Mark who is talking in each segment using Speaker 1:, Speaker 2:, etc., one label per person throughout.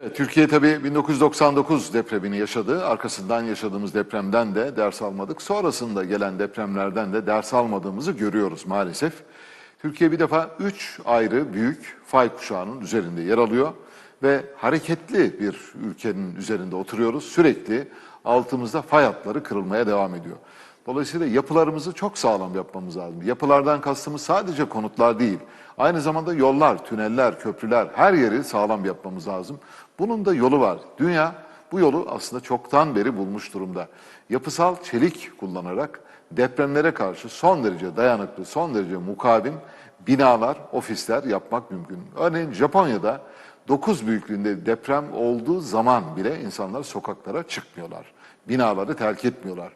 Speaker 1: Türkiye tabii 1999 depremini yaşadı. Arkasından yaşadığımız depremden de ders almadık. Sonrasında gelen depremlerden de ders almadığımızı görüyoruz maalesef. Türkiye bir defa üç ayrı büyük fay kuşağının üzerinde yer alıyor ve hareketli bir ülkenin üzerinde oturuyoruz. Sürekli altımızda fay hatları kırılmaya devam ediyor. Dolayısıyla yapılarımızı çok sağlam yapmamız lazım. Yapılardan kastımız sadece konutlar değil. Aynı zamanda yollar, tüneller, köprüler her yeri sağlam yapmamız lazım. Bunun da yolu var. Dünya bu yolu aslında çoktan beri bulmuş durumda. Yapısal çelik kullanarak depremlere karşı son derece dayanıklı, son derece mukavim binalar, ofisler yapmak mümkün. Örneğin Japonya'da 9 büyüklüğünde deprem olduğu zaman bile insanlar sokaklara çıkmıyorlar. Binaları terk etmiyorlar.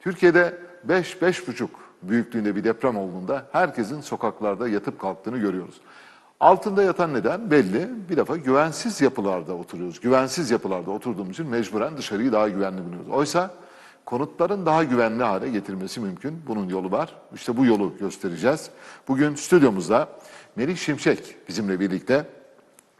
Speaker 1: Türkiye'de 5-5,5 büyüklüğünde bir deprem olduğunda herkesin sokaklarda yatıp kalktığını görüyoruz. Altında yatan neden belli. Bir defa güvensiz yapılarda oturuyoruz. Güvensiz yapılarda oturduğumuz için mecburen dışarıyı daha güvenli buluyoruz. Oysa konutların daha güvenli hale getirmesi mümkün. Bunun yolu var. İşte bu yolu göstereceğiz. Bugün stüdyomuzda Melih Şimşek bizimle birlikte.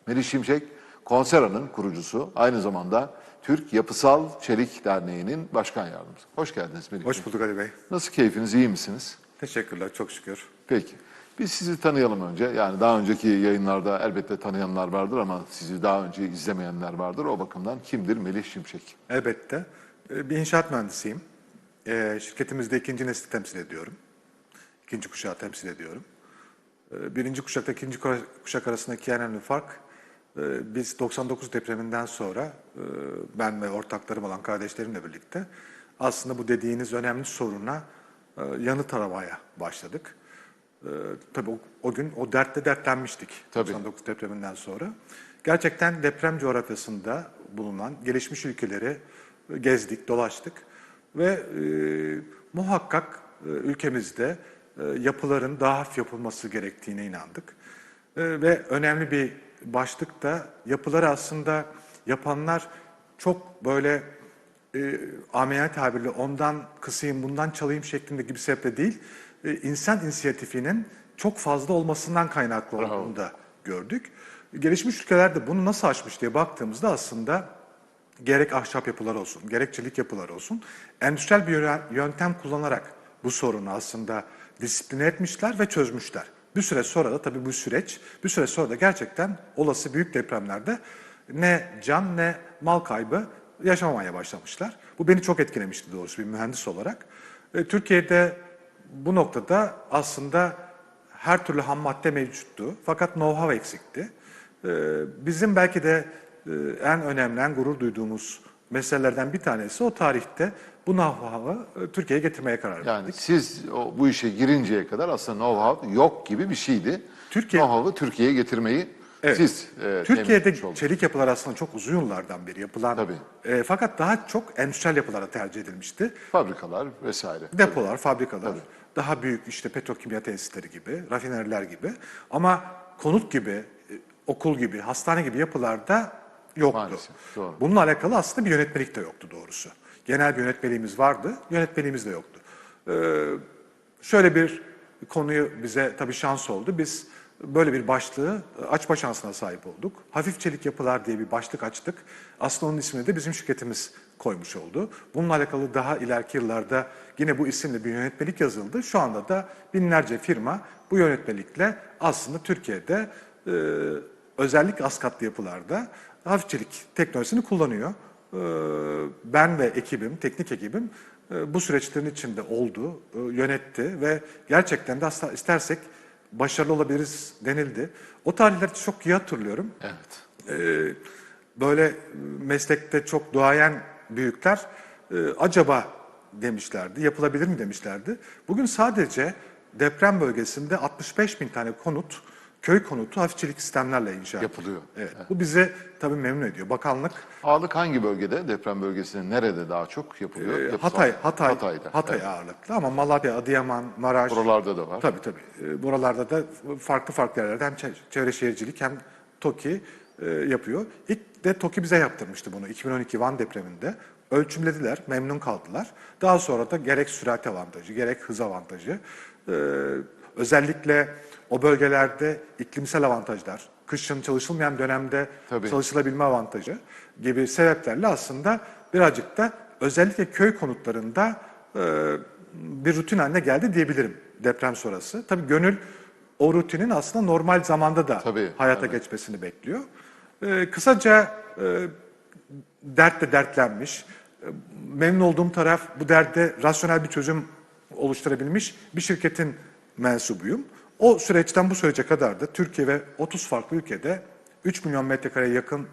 Speaker 1: Melih Şimşek, Konsera'nın kurucusu. Aynı zamanda Türk Yapısal Çelik Derneği'nin başkan yardımcısı. Hoş geldiniz Melih.
Speaker 2: Hoş bulduk Ali Bey.
Speaker 1: Nasıl keyfiniz, iyi misiniz?
Speaker 2: Teşekkürler, çok şükür.
Speaker 1: Peki. Biz sizi tanıyalım önce. Yani daha önceki yayınlarda elbette tanıyanlar vardır ama sizi daha önce izlemeyenler vardır. O bakımdan kimdir Melih Şimşek?
Speaker 2: Elbette. Ee, Bir inşaat mühendisiyim. Ee, Şirketimizde ikinci nesli temsil ediyorum. İkinci kuşağı temsil ediyorum. Ee, Birinci kuşakla ikinci kuşa- kuşak arasındaki en önemli fark, biz 99 depreminden sonra e, ben ve ortaklarım olan kardeşlerimle birlikte aslında bu dediğiniz önemli soruna e, yanıt aramaya başladık. Ee, tabii o, o gün o dertle dertlenmiştik
Speaker 1: Tabii.
Speaker 2: 99 depreminden sonra. Gerçekten deprem coğrafyasında bulunan gelişmiş ülkeleri e, gezdik, dolaştık ve e, muhakkak e, ülkemizde e, yapıların daha hafif yapılması gerektiğine inandık. E, ve önemli bir başlık da yapıları aslında yapanlar çok böyle e, amiyane tabirle ondan kısayım bundan çalayım şeklinde gibi sebeple değil, e, insan inisiyatifinin çok fazla olmasından kaynaklı olduğunu da gördük. Gelişmiş ülkelerde bunu nasıl aşmış diye baktığımızda aslında gerek ahşap yapılar olsun, gerek çelik yapılar olsun, endüstriyel bir yöntem kullanarak bu sorunu aslında disipline etmişler ve çözmüşler. Bir süre sonra da tabii bu süreç, bir süre sonra da gerçekten olası büyük depremlerde ne can ne mal kaybı yaşamamaya başlamışlar. Bu beni çok etkilemişti doğrusu bir mühendis olarak. E, Türkiye'de bu noktada aslında her türlü ham madde mevcuttu fakat know-how eksikti. Ee, Bizim belki de e, en önemli, en gurur duyduğumuz meselelerden bir tanesi o tarihte bu know-how'ı e, Türkiye'ye getirmeye karar verdik.
Speaker 1: Yani siz o, bu işe girinceye kadar aslında know-how yok gibi bir şeydi.
Speaker 2: Türkiye-
Speaker 1: Know-how'ı Türkiye'ye getirmeyi
Speaker 2: Evet.
Speaker 1: siz e,
Speaker 2: Türkiye'de çelik yapılar aslında çok uzun yıllardan beri yapılan,
Speaker 1: Tabii.
Speaker 2: e, fakat daha çok endüstriyel yapılara tercih edilmişti.
Speaker 1: Fabrikalar vesaire.
Speaker 2: Depolar, fabrikalar, daha büyük işte petrokimya tesisleri gibi, rafineriler gibi. Ama konut gibi, e, okul gibi, hastane gibi yapılarda yoktu.
Speaker 1: Maalesef, doğru.
Speaker 2: Bununla alakalı aslında bir yönetmelik de yoktu doğrusu. Genel bir yönetmeliğimiz vardı, yönetmeliğimiz de yoktu. Ee, şöyle bir konuyu bize tabii şans oldu. Biz böyle bir başlığı açma şansına sahip olduk. Hafif çelik yapılar diye bir başlık açtık. Aslında onun ismini de bizim şirketimiz koymuş oldu. Bununla alakalı daha ileriki yıllarda yine bu isimle bir yönetmelik yazıldı. Şu anda da binlerce firma bu yönetmelikle aslında Türkiye'de e, özellikle az katlı yapılarda hafif çelik teknolojisini kullanıyor. Ee, Ben ve ekibim, teknik ekibim e, bu süreçlerin içinde oldu, e, yönetti ve gerçekten de aslında istersek başarılı olabiliriz denildi. O tarihleri çok iyi hatırlıyorum.
Speaker 1: Evet.
Speaker 2: Ee, Böyle meslekte çok duayen büyükler e, acaba demişlerdi, yapılabilir mi demişlerdi. Bugün sadece deprem bölgesinde 65 bin tane konut, köy konutu hafif çelik sistemlerle inşa
Speaker 1: Yapılıyor.
Speaker 2: Evet. Bu bizi tabii memnun ediyor. Bakanlık
Speaker 1: Ağırlık hangi bölgede? Deprem bölgesinde nerede daha çok yapılıyor?
Speaker 2: e, Hatay, Hatay,
Speaker 1: Hatay'da.
Speaker 2: Hatay
Speaker 1: Evet.
Speaker 2: ağırlıklı ama Malatya, Adıyaman, Maraş.
Speaker 1: Buralarda da var.
Speaker 2: Tabii tabii. E, Buralarda da farklı farklı yerlerde hem çe- çevre şehircilik hem TOKİ e, yapıyor. İlk de TOKİ bize yaptırmıştı bunu 2012 Van depreminde. Ölçümlediler, memnun kaldılar. Daha sonra da gerek sürat avantajı, gerek hız avantajı, e, özellikle o bölgelerde iklimsel avantajlar, kışın çalışılmayan dönemde
Speaker 1: Tabii.
Speaker 2: çalışılabilme avantajı gibi sebeplerle aslında birazcık da özellikle köy konutlarında e, bir rutin haline geldi diyebilirim deprem sonrası. Tabii gönül o rutinin aslında normal zamanda da
Speaker 1: Tabii,
Speaker 2: hayata geçmesini bekliyor. E, kısaca e, dertle dertlenmiş. E, Memnun olduğum taraf bu derde rasyonel bir çözüm oluşturabilmiş bir şirketin mensubuyum. O süreçten bu sürece kadar da Türkiye ve 30 farklı ülkede 3 milyon metrekareye yakın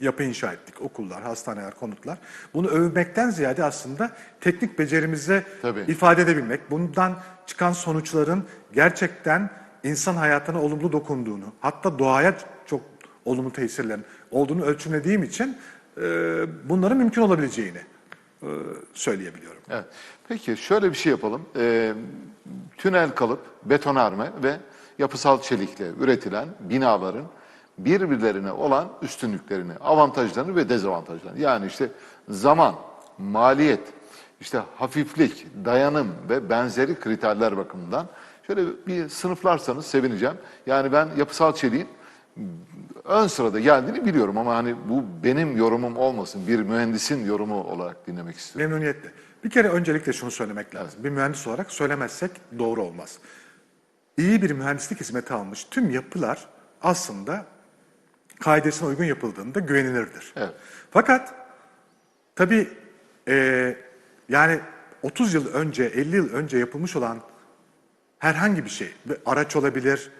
Speaker 2: yapı inşa ettik. Okullar, hastaneler, konutlar. Bunu övmekten ziyade aslında teknik becerimizi
Speaker 1: Tabii.
Speaker 2: ifade edebilmek, bundan çıkan sonuçların gerçekten insan hayatına olumlu dokunduğunu, hatta doğaya çok olumlu tesirlerin olduğunu ölçümlediğim için e, bunların mümkün olabileceğini söyleyebiliyorum.
Speaker 1: Evet. Peki şöyle bir şey yapalım. Ee, tünel kalıp, betonarme ve yapısal çelikle üretilen binaların birbirlerine olan üstünlüklerini, avantajlarını ve dezavantajlarını. Yani işte zaman, maliyet, işte hafiflik, dayanım ve benzeri kriterler bakımından şöyle bir sınıflarsanız sevineceğim. Yani ben yapısal çeliğin ön sırada geldiğini biliyorum ama hani bu benim yorumum olmasın, bir mühendisin yorumu olarak dinlemek istiyorum.
Speaker 2: Memnuniyetle. Bir kere öncelikle şunu söylemek lazım. Bir mühendis olarak söylemezsek doğru olmaz. İyi bir mühendislik hizmeti almış tüm yapılar aslında kaidesine uygun yapıldığında güvenilirdir.
Speaker 1: Evet.
Speaker 2: Fakat tabii eee, yani 30 yıl önce, 50 yıl önce yapılmış olan herhangi bir şey, bir araç olabilir,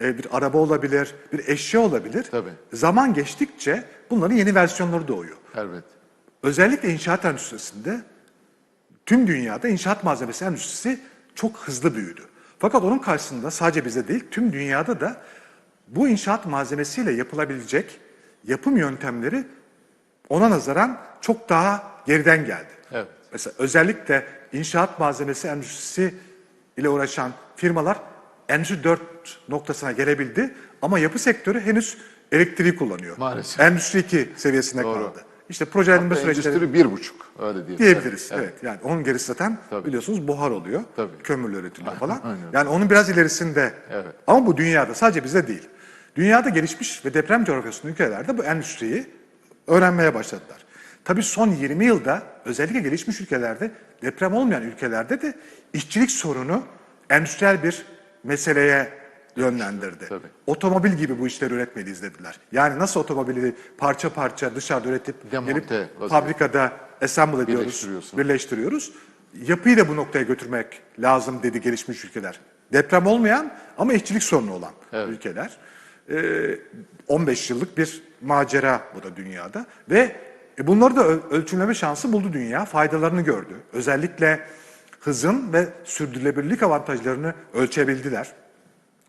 Speaker 2: e, bir araba olabilir, bir eşya olabilir.
Speaker 1: Tabii.
Speaker 2: Zaman geçtikçe bunların yeni versiyonları doğuyor.
Speaker 1: Evet.
Speaker 2: Özellikle inşaat endüstrisinde tüm dünyada inşaat malzemesi endüstrisi çok hızlı büyüdü. Fakat onun karşısında sadece bizde değil tüm dünyada da bu inşaat malzemesiyle yapılabilecek yapım yöntemleri ona nazaran çok daha geriden geldi.
Speaker 1: Evet.
Speaker 2: Mesela özellikle inşaat malzemesi endüstrisi ile uğraşan firmalar Endüstri 4 noktasına gelebildi ama yapı sektörü henüz elektriği kullanıyor.
Speaker 1: Maalesef.
Speaker 2: Endüstri 2 seviyesinde
Speaker 1: Doğru.
Speaker 2: kaldı. İşte projelendirme süreçleri
Speaker 1: endüstri bir buçuk öyle diyelim.
Speaker 2: diyebiliriz.
Speaker 1: Evet.
Speaker 2: Evet. Yani onun gerisi zaten
Speaker 1: Tabii.
Speaker 2: biliyorsunuz buhar oluyor.
Speaker 1: Tabii.
Speaker 2: Kömürle üretiliyor falan.
Speaker 1: Aynen.
Speaker 2: Yani onun biraz ilerisinde.
Speaker 1: Evet.
Speaker 2: Ama bu dünyada sadece bizde değil. Dünyada gelişmiş ve deprem coğrafyasında ülkelerde bu endüstriyi öğrenmeye başladılar. Tabii son 20 yılda özellikle gelişmiş ülkelerde deprem olmayan ülkelerde de işçilik sorunu endüstriyel bir meseleye yönlendirdi.
Speaker 1: Tabii.
Speaker 2: Otomobil gibi bu işleri üretmeliyiz dediler. Yani nasıl otomobili parça parça dışarıda üretip
Speaker 1: Demonte
Speaker 2: gelip fabrikada assemble ediyoruz, birleştiriyoruz. Yapıyı da bu noktaya götürmek lazım dedi gelişmiş ülkeler. Deprem olmayan ama işçilik sorunu olan
Speaker 1: Evet.
Speaker 2: ülkeler. Ee, 15 yıllık bir macera bu da dünyada ve e, bunları da öl- ölçümleme şansı buldu dünya, faydalarını gördü. Özellikle hızın ve sürdürülebilirlik avantajlarını ölçebildiler.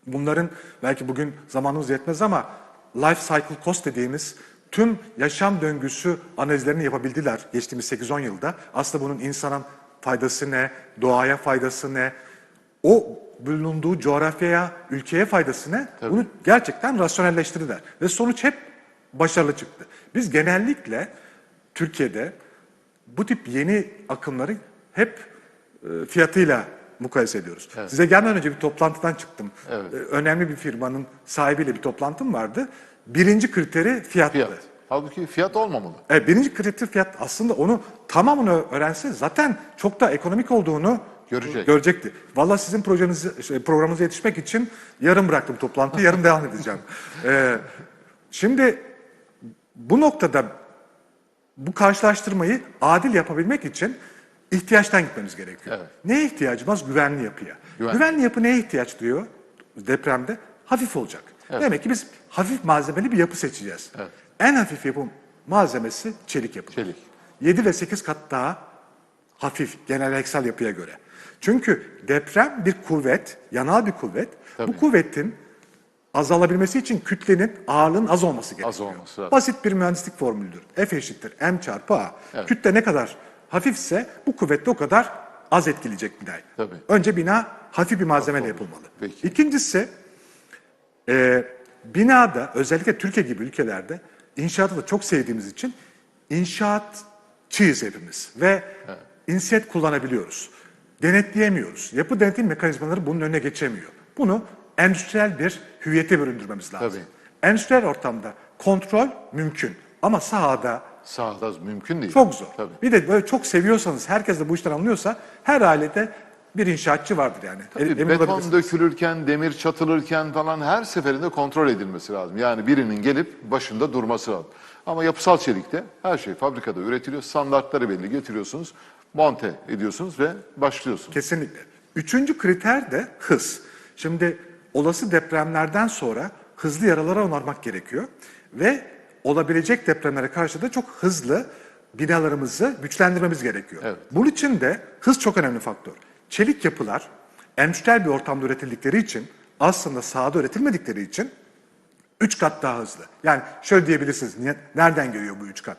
Speaker 2: Bunların belki bugün zamanımız yetmez ama life cycle cost dediğimiz tüm yaşam döngüsü analizlerini yapabildiler geçtiğimiz 8-10 yılda. Aslında bunun insanın faydası ne, doğaya faydası ne, o bulunduğu coğrafyaya, ülkeye faydası ne? Bunu gerçekten rasyonelleştirdiler. Ve sonuç hep başarılı çıktı. Biz genellikle Türkiye'de bu tip yeni akımları hep fiyatıyla mukayese ediyoruz. Size gelmeden önce bir toplantıdan çıktım.
Speaker 1: Evet.
Speaker 2: E, Önemli bir firmanın sahibiyle bir toplantım vardı. Birinci kriteri fiyattı.
Speaker 1: Fiyat. Halbuki fiyat olmamalı.
Speaker 2: E, birinci kriter fiyat aslında onu tamamını öğrense zaten çok da ekonomik olduğunu
Speaker 1: Görecek.
Speaker 2: görecekti. Vallahi sizin projenizi, şey, programınıza yetişmek için yarım bıraktım toplantıyı, yarım devam edeceğim. E, şimdi bu noktada bu karşılaştırmayı adil yapabilmek için ihtiyaçtan gitmemiz gerekiyor.
Speaker 1: Evet.
Speaker 2: Neye ihtiyacımız? Güvenli yapıya.
Speaker 1: Güven-
Speaker 2: Güvenli yapı neye ihtiyaç duyuyor depremde? Hafif olacak. Demek ki biz hafif malzemeli bir yapı seçeceğiz.
Speaker 1: Evet.
Speaker 2: En hafif yapı malzemesi çelik yapı.
Speaker 1: Çelik.
Speaker 2: 7 ve 8 kat daha hafif geleneksel yapıya göre. Çünkü deprem bir kuvvet, yanal bir kuvvet.
Speaker 1: Tabii.
Speaker 2: Bu kuvvetin azalabilmesi için kütlenin ağırlığın az olması gerekiyor.
Speaker 1: olması lazım.
Speaker 2: Basit bir mühendislik formülüdür. F eşittir M çarpı A.
Speaker 1: Evet.
Speaker 2: Kütle ne kadar hafifse bu kuvvet de o kadar az etkileyecek binayı.
Speaker 1: Tabii.
Speaker 2: Önce bina hafif bir malzemeyle yapılmalı.
Speaker 1: Peki.
Speaker 2: İkincisi e, binada özellikle Türkiye gibi ülkelerde inşaatı da çok sevdiğimiz için inşaatçıyız hepimiz ve inset kullanabiliyoruz. Denetleyemiyoruz. Yapı denetim mekanizmaları bunun önüne geçemiyor. Bunu endüstriyel bir hüviyete büründürmemiz lazım.
Speaker 1: Tabii.
Speaker 2: Endüstriyel ortamda kontrol mümkün ama sahada
Speaker 1: Sahada mümkün değil.
Speaker 2: çok zor.
Speaker 1: Tabii.
Speaker 2: Bir de böyle çok seviyorsanız, herkes de bu işten anlıyorsa her ailede bir inşaatçı vardır yani.
Speaker 1: Tabii,
Speaker 2: Emin
Speaker 1: beton dökülürken, demir çatılırken falan her seferinde kontrol edilmesi lazım. Yani birinin gelip başında durması lazım. Ama yapısal çelikte her şey fabrikada üretiliyor. Standartları belli getiriyorsunuz, monte ediyorsunuz ve başlıyorsunuz.
Speaker 2: Kesinlikle. Üçüncü kriter de hız. Şimdi olası depremlerden sonra hızlı yaralara onarmak gerekiyor. Ve olabilecek depremlere karşı da çok hızlı binalarımızı güçlendirmemiz gerekiyor.
Speaker 1: Evet.
Speaker 2: Bunun için de hız çok önemli faktör. Çelik yapılar endüstriyel bir ortamda üretildikleri için aslında sahada üretilmedikleri için 3 kat daha hızlı. Yani şöyle diyebilirsiniz. niye- Nereden geliyor bu 3 kat?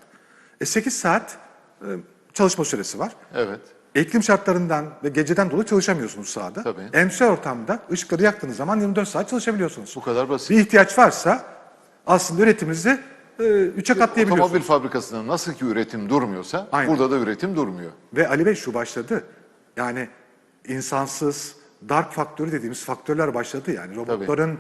Speaker 2: E 8 saat e, çalışma süresi var.
Speaker 1: Evet.
Speaker 2: İklim şartlarından ve geceden dolayı çalışamıyorsunuz sahada.
Speaker 1: Tabii.
Speaker 2: Endüstriyel ortamda ışıkları yaktığınız zaman 24 saat çalışabiliyorsunuz.
Speaker 1: Bu kadar basit.
Speaker 2: Bir ihtiyaç varsa aslında üretiminizi 3'e katlayabiliyorsunuz.
Speaker 1: Otomobil fabrikasında nasıl ki üretim durmuyorsa
Speaker 2: Aynen.
Speaker 1: burada da üretim durmuyor.
Speaker 2: Ve Ali Bey şu başladı. Yani insansız, dark faktörü dediğimiz faktörler başladı yani. Robotların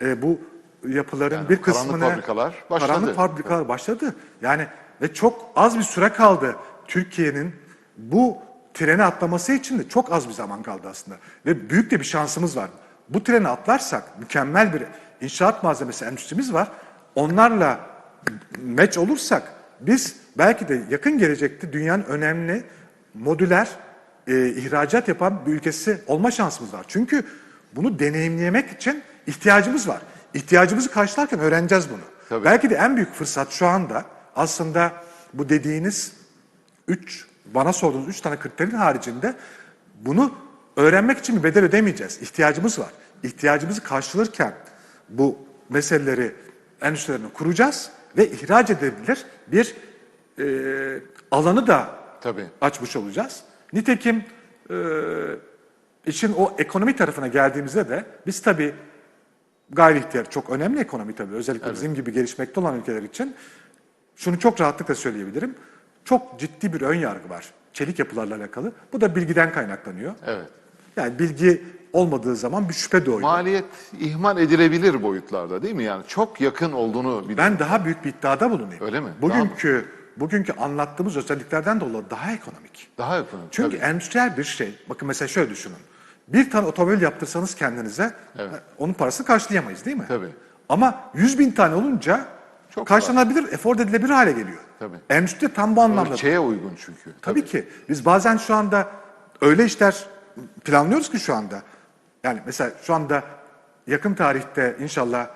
Speaker 2: e, bu yapıların
Speaker 1: Yani
Speaker 2: bir
Speaker 1: karanlık
Speaker 2: kısmını...
Speaker 1: fabrikalar başladı.
Speaker 2: Karanlık fabrikalar başladı. Yani ve çok az bir süre kaldı Türkiye'nin bu trene atlaması için de çok az bir zaman kaldı aslında. Ve büyük de bir şansımız var. Bu treni atlarsak mükemmel bir inşaat malzemesi endüstrimiz var. Onlarla meç olursak biz belki de yakın gelecekte dünyanın önemli modüler e, ihracat yapan bir ülkesi olma şansımız var. Çünkü bunu deneyimlemek için ihtiyacımız var. İhtiyacımızı karşılarken öğreneceğiz bunu.
Speaker 1: Tabii.
Speaker 2: Belki de en büyük fırsat şu anda aslında bu dediğiniz üç, bana sorduğunuz üç tane kriterin haricinde bunu öğrenmek için bir bedel ödemeyeceğiz. İhtiyacımız var. İhtiyacımızı karşılarken bu meseleleri endüstrilerini kuracağız ve ihraç edebilir bir e, alanı da
Speaker 1: Tabii.
Speaker 2: açmış olacağız. Nitekim e, işin o ekonomi tarafına geldiğimizde de biz tabii gayri ihtiyar çok önemli ekonomi tabii özellikle bizim gibi gelişmekte olan ülkeler için şunu çok rahatlıkla söyleyebilirim. Çok ciddi bir ön yargı var çelik yapılarla alakalı. Bu da bilgiden kaynaklanıyor.
Speaker 1: Evet.
Speaker 2: Yani bilgi olmadığı zaman bir şüphe doğuyor.
Speaker 1: Maliyet ihmal edilebilir boyutlarda değil mi? Yani çok yakın olduğunu biliyorum.
Speaker 2: Ben daha büyük bir iddiada bulunayım.
Speaker 1: Öyle mi?
Speaker 2: Bugünkü bugünkü anlattığımız özelliklerden dolayı daha ekonomik.
Speaker 1: Daha ekonomik.
Speaker 2: Çünkü
Speaker 1: tabii.
Speaker 2: endüstriyel bir şey. Bakın mesela şöyle düşünün. Bir tane otomobil yaptırsanız kendinize
Speaker 1: Evet.
Speaker 2: onun parasını karşılayamayız değil mi?
Speaker 1: Tabii.
Speaker 2: Ama 100 bin tane olunca
Speaker 1: Çok
Speaker 2: karşılanabilir, efor edilebilir hale geliyor.
Speaker 1: Tabii.
Speaker 2: Endüstri tam bu anlamda.
Speaker 1: Ölçeğe uygun çünkü.
Speaker 2: Tabii ki. Biz bazen şu anda öyle işler planlıyoruz ki şu anda. Yani mesela şu anda yakın tarihte inşallah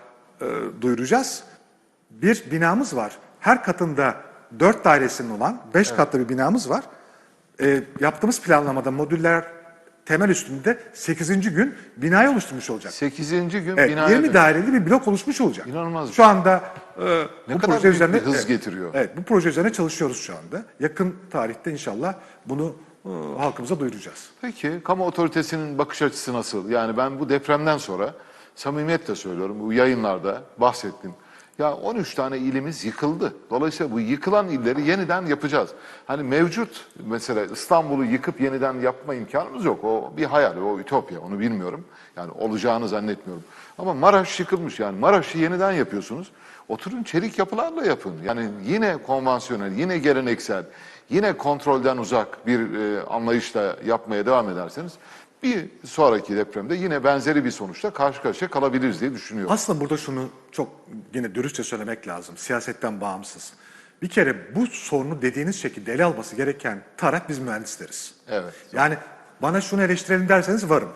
Speaker 2: e, duyuracağız. Bir binamız var. Her katında dört dairesinin olan beş katlı bir binamız var. E, yaptığımız planlamada modüller temel üstünde 8. gün binayı oluşturmuş olacak.
Speaker 1: 8. gün
Speaker 2: Evet,
Speaker 1: binaya
Speaker 2: 20
Speaker 1: dönüyor.
Speaker 2: daireli bir blok oluşmuş olacak.
Speaker 1: İnanılmaz.
Speaker 2: Şu anda e,
Speaker 1: Ne
Speaker 2: bu
Speaker 1: kadar
Speaker 2: proje üzerine
Speaker 1: hız
Speaker 2: evet,
Speaker 1: getiriyor.
Speaker 2: Evet, bu proje üzerine çalışıyoruz şu anda. Yakın tarihte inşallah bunu halkımıza duyuracağız.
Speaker 1: Peki kamu otoritesinin bakış açısı nasıl? Yani ben bu depremden sonra samimiyetle söylüyorum bu yayınlarda bahsettim. Ya 13 tane ilimiz yıkıldı. Dolayısıyla bu yıkılan illeri yeniden yapacağız. Hani mevcut mesela İstanbul'u yıkıp yeniden yapma imkanımız yok. O bir hayal, o ütopya. Onu bilmiyorum. Yani olacağını zannetmiyorum. Ama Maraş yıkılmış yani. Maraş'ı yeniden yapıyorsunuz. Oturun çelik yapılarla yapın. Yani yine konvansiyonel, yine geleneksel, yine kontrolden uzak bir e, anlayışla yapmaya devam ederseniz bir sonraki depremde yine benzeri bir sonuçla karşı karşıya kalabiliriz diye düşünüyorum.
Speaker 2: Aslında burada şunu çok yine dürüstçe söylemek lazım. Siyasetten bağımsız. Bir kere bu sorunu dediğiniz şekilde ele alması gereken taraf biz mühendisleriz.
Speaker 1: Evet.
Speaker 2: Yani bana şunu eleştirelim derseniz varım.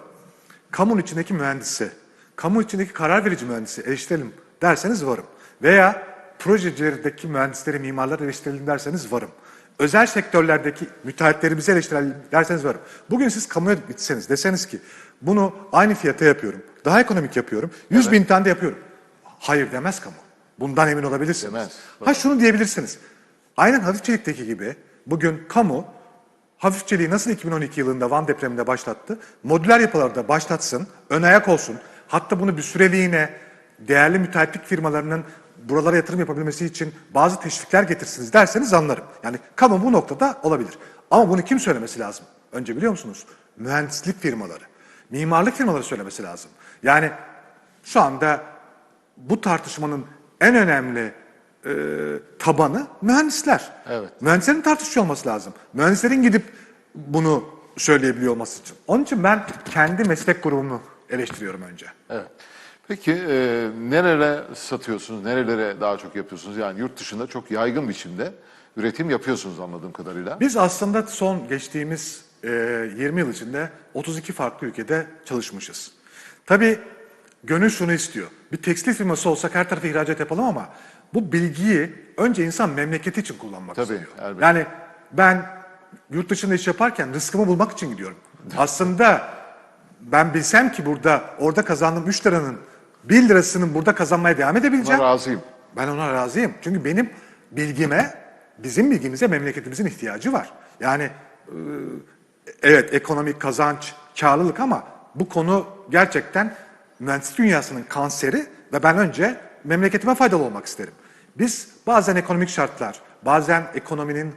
Speaker 2: Kamunun içindeki mühendisi, kamu içindeki karar verici mühendisi eleştirelim derseniz varım. Veya projelerdeki mühendisleri, mimarları eleştirelim derseniz varım. Özel sektörlerdeki müteahhitlerimizi eleştirelim derseniz varım. Bugün siz kamuya gitseniz deseniz ki bunu aynı fiyata yapıyorum, daha ekonomik yapıyorum, 100 bin tane de yapıyorum. Hayır demez kamu. Bundan emin olabilirsiniz.
Speaker 1: Demez.
Speaker 2: Ha şunu diyebilirsiniz. Aynen hafif çelikteki gibi bugün kamu hafif çeliği nasıl 2012 yılında Van depreminde başlattı? Modüler yapılarda başlatsın, ön ayak olsun. Hatta bunu bir süreliğine değerli müteahhitlik firmalarının buralara yatırım yapabilmesi için bazı teşvikler getirsiniz derseniz anlarım. Yani kamu bu noktada olabilir. Ama bunu kim söylemesi lazım? Önce biliyor musunuz? Mühendislik firmaları, mimarlık firmaları söylemesi lazım. Yani şu anda bu tartışmanın en önemli e, tabanı mühendisler.
Speaker 1: Evet.
Speaker 2: Mühendislerin tartışıyor olması lazım. Mühendislerin gidip bunu söyleyebiliyor olması için. Onun için ben kendi meslek grubumu eleştiriyorum önce.
Speaker 1: Evet. Peki e, nerelere satıyorsunuz, nerelere daha çok yapıyorsunuz? Yani yurt dışında çok yaygın biçimde üretim yapıyorsunuz anladığım kadarıyla.
Speaker 2: Biz aslında son geçtiğimiz e, 20 yıl içinde 32 farklı ülkede çalışmışız. Tabii gönül şunu istiyor. Bir tekstil firması olsak her tarafa ihracat yapalım ama bu bilgiyi önce insan memleketi için kullanmak
Speaker 1: Tabii,
Speaker 2: istiyor.
Speaker 1: elbette.
Speaker 2: Yani ben yurt dışında iş yaparken rızkımı bulmak için gidiyorum. Aslında ben bilsem ki burada orada kazandığım 3 liranın 1 lirasının burada kazanmaya devam edebileceğim.
Speaker 1: Buna razıyım.
Speaker 2: Ben ona razıyım. Çünkü benim bilgime, bizim bilgimize memleketimizin ihtiyacı var. Yani e, evet ekonomik kazanç, karlılık ama bu konu gerçekten mühendislik dünyasının kanseri ve ben önce memleketime faydalı olmak isterim. Biz bazen ekonomik şartlar, bazen ekonominin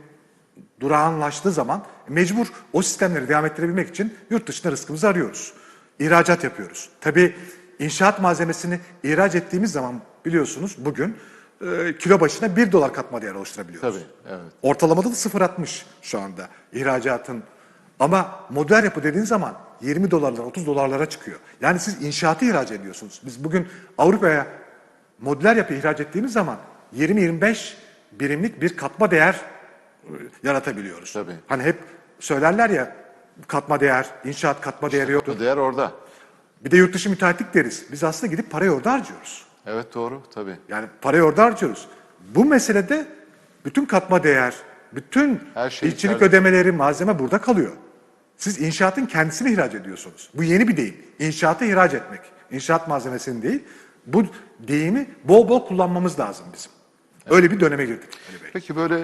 Speaker 2: durağanlaştığı zaman mecbur o sistemleri devam ettirebilmek için yurt dışında rızkımızı arıyoruz. İhracat yapıyoruz. Tabii inşaat malzemesini ihraç ettiğimiz zaman biliyorsunuz bugün e, kilo başına 1 dolar katma değer oluşturabiliyoruz.
Speaker 1: Tabii, evet.
Speaker 2: Ortalamada da 0.60 şu anda ihracatın. Ama modern yapı dediğin zaman 20 dolarlara 30 dolarlara çıkıyor. Yani siz inşaatı ihraç ediyorsunuz. Biz bugün Avrupa'ya modüler yapı ihraç ettiğimiz zaman 20-25 birimlik bir katma değer e, yaratabiliyoruz.
Speaker 1: Tabii.
Speaker 2: Hani hep söylerler ya katma değer, inşaat katma değeri yoktur.
Speaker 1: Bu değer orada.
Speaker 2: Bir de yurt dışı müteahhitlik deriz. Biz aslında gidip parayı orada harcıyoruz.
Speaker 1: Evet doğru tabii.
Speaker 2: Yani parayı orada harcıyoruz. Bu meselede bütün katma değer, bütün
Speaker 1: Her şey
Speaker 2: işçilik
Speaker 1: içeride.
Speaker 2: ödemeleri, malzeme burada kalıyor. Siz inşaatın kendisini ihraç ediyorsunuz. Bu yeni bir deyim. İnşaatı ihraç etmek. İnşaat malzemesini değil. Bu deyimi bol bol kullanmamız lazım bizim. Öyle bir döneme girdik Ali Bey.
Speaker 1: Peki böyle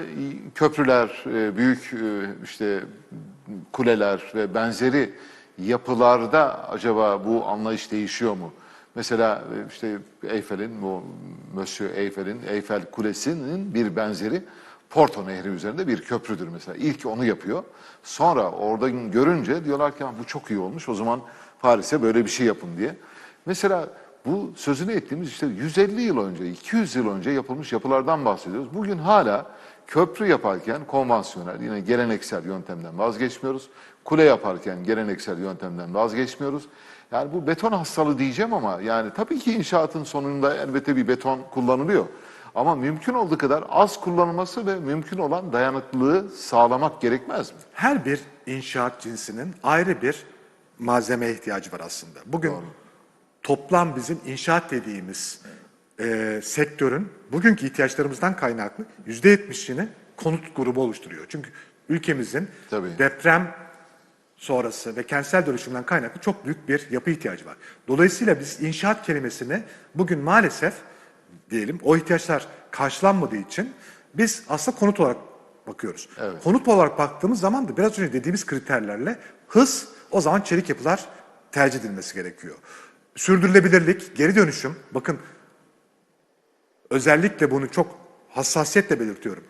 Speaker 1: köprüler, e, büyük e, işte kuleler ve benzeri yapılarda acaba bu anlayış değişiyor mu? Mesela e, işte Eyfel'in, bu Monsieur Eyfel'in Eyfel Kulesi'nin bir benzeri Porto Nehri üzerinde bir köprüdür mesela. İlk onu yapıyor. Sonra orada görünce diyorlar ki "Ha, bu çok iyi olmuş o zaman Paris'e böyle bir şey yapın diye. Mesela bu sözünü ettiğimiz işte 150 yıl önce, 200 yıl önce yapılmış yapılardan bahsediyoruz. Bugün hala köprü yaparken konvansiyonel, yine geleneksel yöntemden vazgeçmiyoruz. Kule yaparken geleneksel yöntemden vazgeçmiyoruz. Yani bu beton hastalığı diyeceğim ama yani tabii ki inşaatın sonunda elbette bir beton kullanılıyor. Ama mümkün olduğu kadar az kullanılması ve mümkün olan dayanıklılığı sağlamak gerekmez mi?
Speaker 2: Her bir inşaat cinsinin ayrı bir malzemeye ihtiyacı var aslında. Bugün toplam bizim inşaat dediğimiz e, sektörün bugünkü ihtiyaçlarımızdan kaynaklı yüzde yetmişini konut grubu oluşturuyor. Çünkü ülkemizin
Speaker 1: Tabii.
Speaker 2: deprem sonrası ve kentsel dönüşümden kaynaklı çok büyük bir yapı ihtiyacı var. Dolayısıyla biz inşaat kelimesini bugün maalesef diyelim o ihtiyaçlar karşılanmadığı için biz aslında konut olarak bakıyoruz.
Speaker 1: Evet.
Speaker 2: Konut olarak baktığımız zaman da biraz önce dediğimiz kriterlerle hız o zaman çelik yapılar tercih edilmesi gerekiyor. Sürdürülebilirlik, geri dönüşüm bakın özellikle bunu çok hassasiyetle belirtiyorum.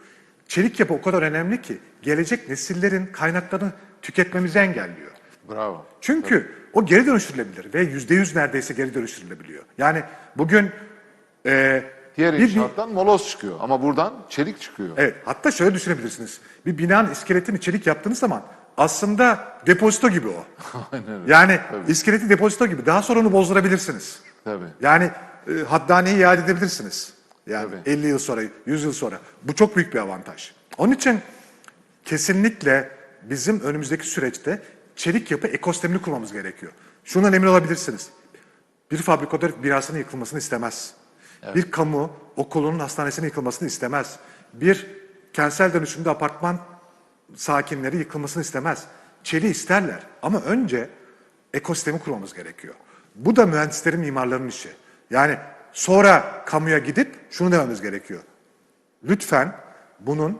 Speaker 2: Çelik yapı o kadar önemli ki gelecek nesillerin kaynaklarını tüketmemizi engelliyor.
Speaker 1: Bravo.
Speaker 2: Çünkü o geri dönüştürülebilir ve yüzde yüz neredeyse geri dönüştürülebiliyor. Yani bugün e,
Speaker 1: Diğer
Speaker 2: bir- bir-
Speaker 1: inşaattan moloz çıkıyor ama buradan çelik çıkıyor.
Speaker 2: Evet, hatta şöyle düşünebilirsiniz. Bir binanın iskeletini çelik yaptığınız zaman aslında depozito gibi o.
Speaker 1: Aynen öyle.
Speaker 2: Yani iskeleti depozito gibi. Daha sonra onu bozdurabilirsiniz.
Speaker 1: Tabii.
Speaker 2: Yani e, haddaneyi iade edebilirsiniz. Yani
Speaker 1: Tabii.
Speaker 2: 50 yıl sonra, 100 yıl sonra. Bu çok büyük bir avantaj. Onun için kesinlikle bizim önümüzdeki süreçte çelik yapı ekosistemini kurmamız gerekiyor. Şundan emin olabilirsiniz. Bir fabrikatör binasının yıkılmasını istemez. Bir kamu okulunun hastanesinin yıkılmasını istemez. Bir kentsel dönüşümde apartman sakinleri yıkılmasını istemez. Çeliği isterler ama önce ekosistemi kurmamız gerekiyor. Bu da mühendislerin, mimarların işi. Yani sonra kamuya gidip şunu dememiz gerekiyor. Lütfen bunun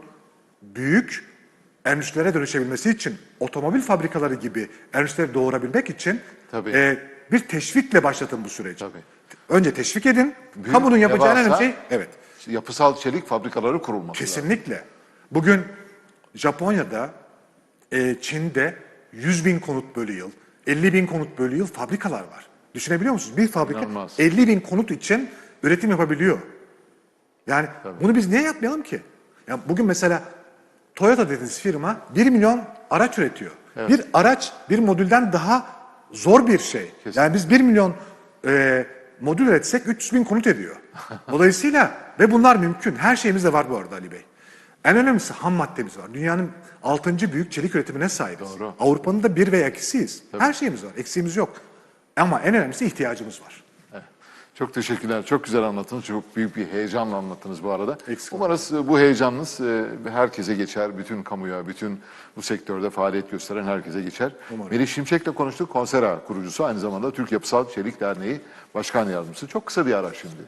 Speaker 2: büyük endüstrilere dönüşebilmesi için otomobil fabrikaları gibi endüstrileri doğurabilmek için
Speaker 1: Tabii.
Speaker 2: e, bir teşvikle başlatın bu süreci.
Speaker 1: Tabii.
Speaker 2: Önce teşvik edin.
Speaker 1: Büyük,
Speaker 2: Kamunun yapacağı en önemli şey evet.
Speaker 1: Yapısal çelik fabrikaları kurulması lazım.
Speaker 2: Kesinlikle. Bugün Japonya'da, e, Çin'de 100 bin konut bölü yıl, 50 bin konut bölü yıl fabrikalar var. Düşünebiliyor musunuz? Bir fabrika
Speaker 1: İnanılmaz.
Speaker 2: 50 bin konut için üretim yapabiliyor. Yani bunu biz niye yapmayalım ki? Ya bugün mesela Toyota dediğiniz firma 1 milyon araç üretiyor. Bir araç bir modülden daha zor bir şey. Yani biz 1 milyon e, modül üretsek 300 bin konut ediyor. Dolayısıyla ve bunlar mümkün. Her şeyimiz de var bu arada Ali Bey. En önemlisi ham maddemiz var. Dünyanın 6. büyük çelik üretimine sahibiz.
Speaker 1: Doğru.
Speaker 2: Avrupa'nın da bir veya ikisiyiz. Her şeyimiz var. Eksiğimiz yok. Ama en önemlisi ihtiyacımız var.
Speaker 1: Evet. Çok teşekkürler. Çok güzel anlattınız. Çok büyük bir heyecanla anlattınız bu arada.
Speaker 2: Eksik
Speaker 1: Umarız e, bu heyecanınız e, herkese geçer. Bütün kamuya, bütün bu sektörde faaliyet gösteren herkese geçer. Melih Şimşek'le konuştuk. Konsera kurucusu aynı zamanda Türk Yapısal Çelik Derneği Başkan Yardımcısı. Çok kısa bir ara şimdi.